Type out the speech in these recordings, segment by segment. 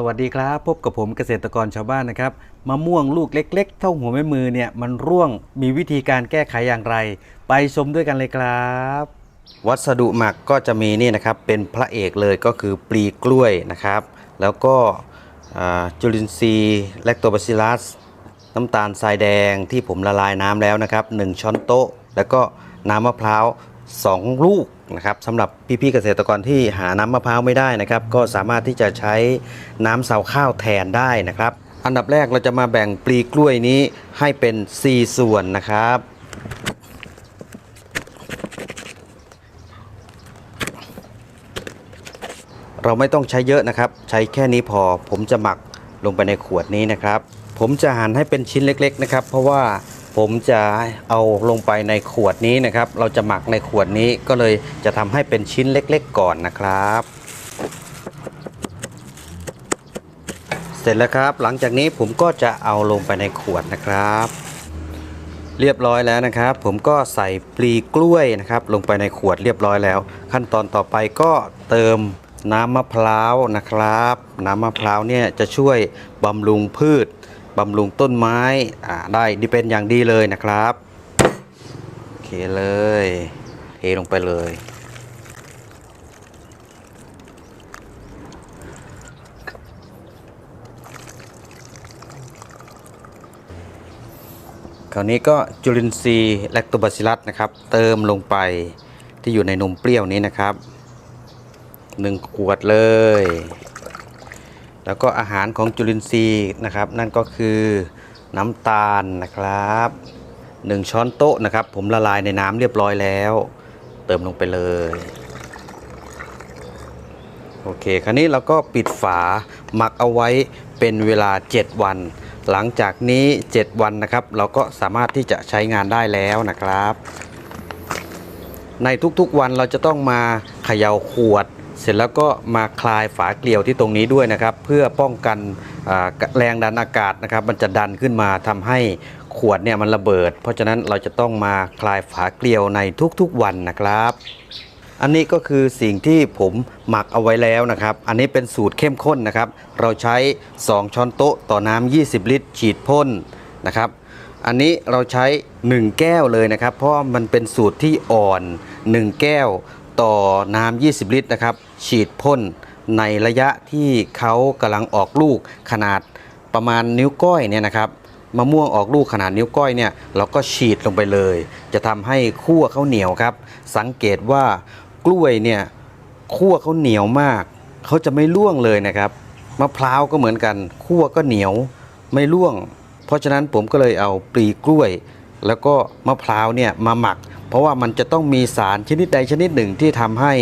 สวัสดีครับ พบกับผมเกษตรกรชาวบ้านนะครับมะม่วงลูกเล็ก ๆ เท่าหัวแม่มือเนี่ยมันร่วงมีวิธีการแก้ไขอย่างไร ไปชมด้วยกันเลยครับ วัสดุหมักก็จะมีนี่นะครับเป็นพระเอกเลยก็คือปลีกล้วยนะครับ แล้วก็จุลินทรีย์แลคโตบาซิลัสน้ำตาลทรายแดงที่ผมละลายน้ำแล้วนะครับ 1 ช้อนโต๊ะ แล้วก็น้ำมะพร้าว 2 ลูกนะครับสำหรับพี่ๆเกษตรกรที่หาน้ำมะพร้าวไม่ได้นะครับ ก็สามารถที่จะใช้น้ำเสาข้าวแทนได้นะครับ อันดับแรกเราจะมาแบ่งปลีกล้วยนี้ให้เป็น 4 ส่วนนะครับเราไม่ต้องใช้เยอะนะครับ ใช้แค่นี้พอผมจะหมักลงไปในขวดนี้นะครับ ผมจะหั่นให้เป็นชิ้นเล็ก ๆ นะครับ เพราะว่า ผมจะเอาลงไปในขวดนี้นะครับ เราจะหมักในขวดนี้ก็เลยจะทำให้เป็นชิ้นเล็กๆก่อนนะครับ เสร็จแล้วครับ หลังจากนี้ผมก็จะเอาลงไปในขวดนะครับ เรียบร้อยแล้วนะครับ ผมก็ใส่ปลีกล้วยนะครับ ลงไปในขวดเรียบร้อยแล้ว ขั้นตอนต่อไปก็เติมน้ำมะพร้าวนะครับ น้ำมะพร้าวเนี่ยจะช่วยบำรุงพืช บำรุงต้นไม้อ่าได้ดีเป็นอย่างดีเลยนะครับโอเคเลยเทลงไปเลยคราวนี้ก็จุลินทรีย์แลคโตบาซิลัสนะครับ เติมลงไปที่อยู่ในนมเปรี้ยวนี้นะครับหนึ่งขวดเลย แล้วก็อาหารของจุลินทรีย์นะครับ นั่นก็คือน้ำตาลนะครับหนึ่งช้อนโต๊ะนะครับ ผมละลายในน้ำเรียบร้อยแล้ว เติมลงไปเลยโอเคคราวนี้เราก็ปิดฝาหมักเอาไว้เป็นเวลา 7 วัน หลังจากนี้ 7 วันนะครับ เราก็สามารถที่จะใช้งานได้แล้วนะครับ ในทุกๆวันเราจะต้องมาเขย่าขวด เสร็จแล้วก็มาคลายฝาเกลียวที่ตรงนี้ด้วยนะครับ เพื่อป้องกันแรงดันอากาศนะครับ มันจะดันขึ้นมาทำให้ขวดเนี่ยมันระเบิด เพราะฉะนั้นเราจะต้องมาคลายฝาเกลียวในทุกๆวันนะครับ อันนี้ก็คือสิ่งที่ผมหมักเอาไว้แล้วนะครับ อันนี้เป็นสูตรเข้มข้นนะครับ เราใช้ 2 ช้อนโต๊ะต่อน้ำ20 ลิตร ฉีดพ่นนะครับอันนี้เราใช้ 1 แก้วเลยนะครับ เพราะมันเป็นสูตรที่อ่อน 1 แก้ว ต่อน้ำ20 ลิตรนะครับ ฉีดพ่นในระยะที่เขากำลังออกลูกขนาดประมาณนิ้วก้อยเนี่ยนะครับมะม่วงออกลูกขนาดนิ้วก้อยเนี่ยเราก็ฉีดลงไปเลย จะทำให้คั่วเขาเหนียวครับ สังเกตว่ากล้วยเนี่ยคั่วเขาเหนียวมากเขาจะไม่ร่วงเลยนะครับมะพร้าวก็เหมือนกันคั่วก็เหนียวไม่ร่วง เพราะฉะนั้นผมก็เลยเอาปลีกล้วย แล้วก็มะพร้าวเนี่ยมาหมัก เพราะว่ามันจะต้องมีสารชนิดใดชนิดหนึ่งที่ทำให้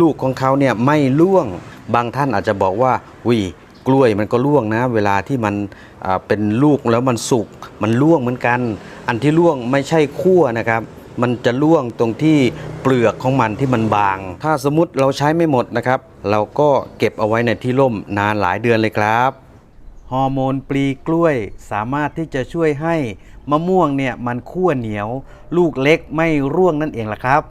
ลูกของเขาเนี่ยไม่ร่วง บางท่านอาจจะบอกว่าวิกล้วยมันก็ร่วงนะ เวลาที่มันเป็นลูกแล้วมันสุกมันร่วงเหมือนกัน อันที่ร่วงไม่ใช่คั่วนะครับ มันจะร่วงตรงที่เปลือกของมันที่มันบาง ถ้าสมมติเราใช้ไม่หมดนะครับ เราก็เก็บเอาไว้ในที่ร่มนานหลายเดือนเลยครับฮอร์โมนปลีกล้วยสามารถที่จะช่วยให้ มะม่วงเนี่ยมันขั่วเหนียว ลูกเล็กไม่ร่วงนั่นเองล่ะครับ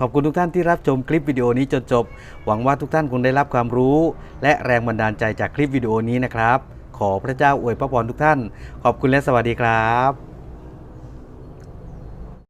ขอบคุณทุกท่านที่รับชมคลิปวิดีโอนี้จนจบ หวังว่าทุกท่านคงได้รับความรู้ และแรงบันดาลใจจากคลิปวิดีโอนี้นะครับ ขอพระเจ้าอวยพระพรทุกท่าน ขอบคุณและสวัสดีครับ